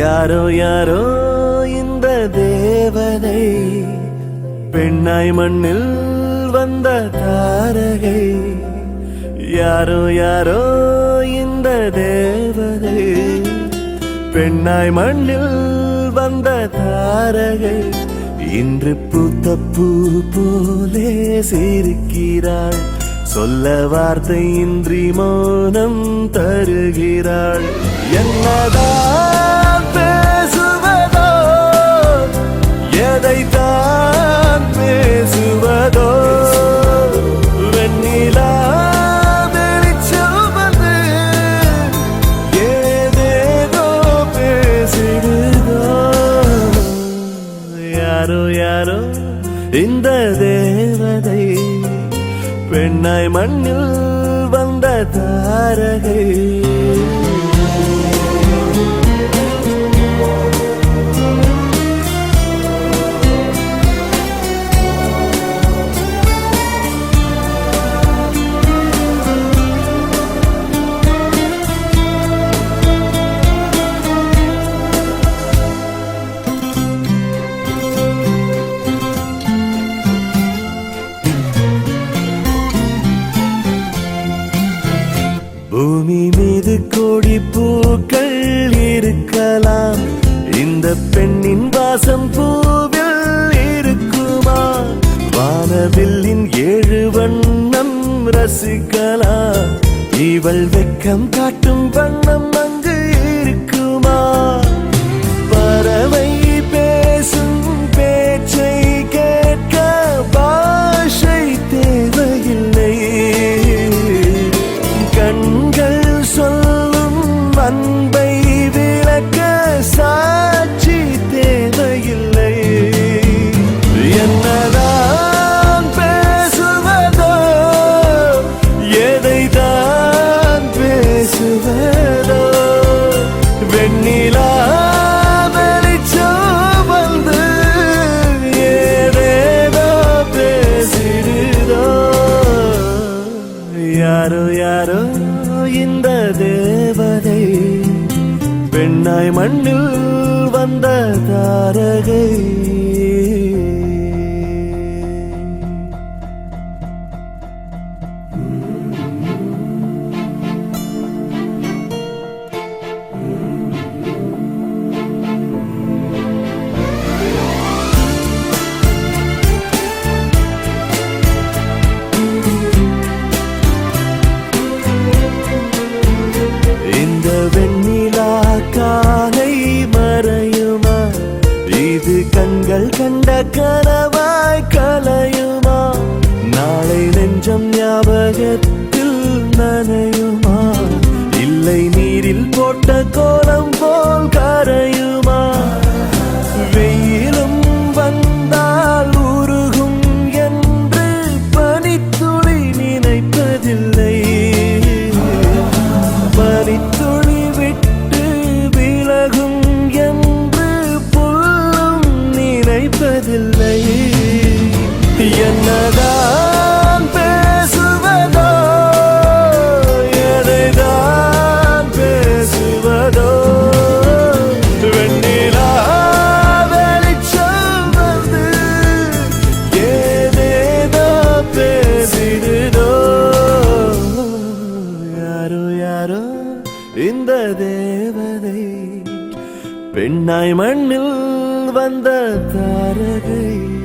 யாரோ யாரோ இந்த தேவதை பெண்ணாய் மண்ணில் வந்த தாரகை. யாரோ யாரோ இந்த தேவதை பெண்ணாய் மண்ணில் வந்த தாரகை. இன்று பூத்த பூ போலே சிரிக்கிறாள் சொல்ல வார்த்தை இன்றி மௌனம் தருகிறாள். என்னதான் யாரோ யாரோ இந்த தேவதை? பெண்ணாய் மண்ணில் வந்த தாரகை பூமி மீது கோடி பூக்கள் இருக்கலாம். இந்த பெண்ணின் வாசம் பூவில் இருக்குமா? வானவில்லின் ஏழு வண்ணம் ரசிக்கலாம். இவள் வெக்கம் காட்டும் வண்ணம் மண்ணில் வந்த தாரகை கண்ட கனவாய் கலையுமா நாளை நெஞ்சம் ஞாபகத்தில் நனையுமா? இல்லை நீரில் போட்ட கோலம் போல் கரையும்? தேவதை. பெண்ணாய் மண்ணில் வந்த தாரகை.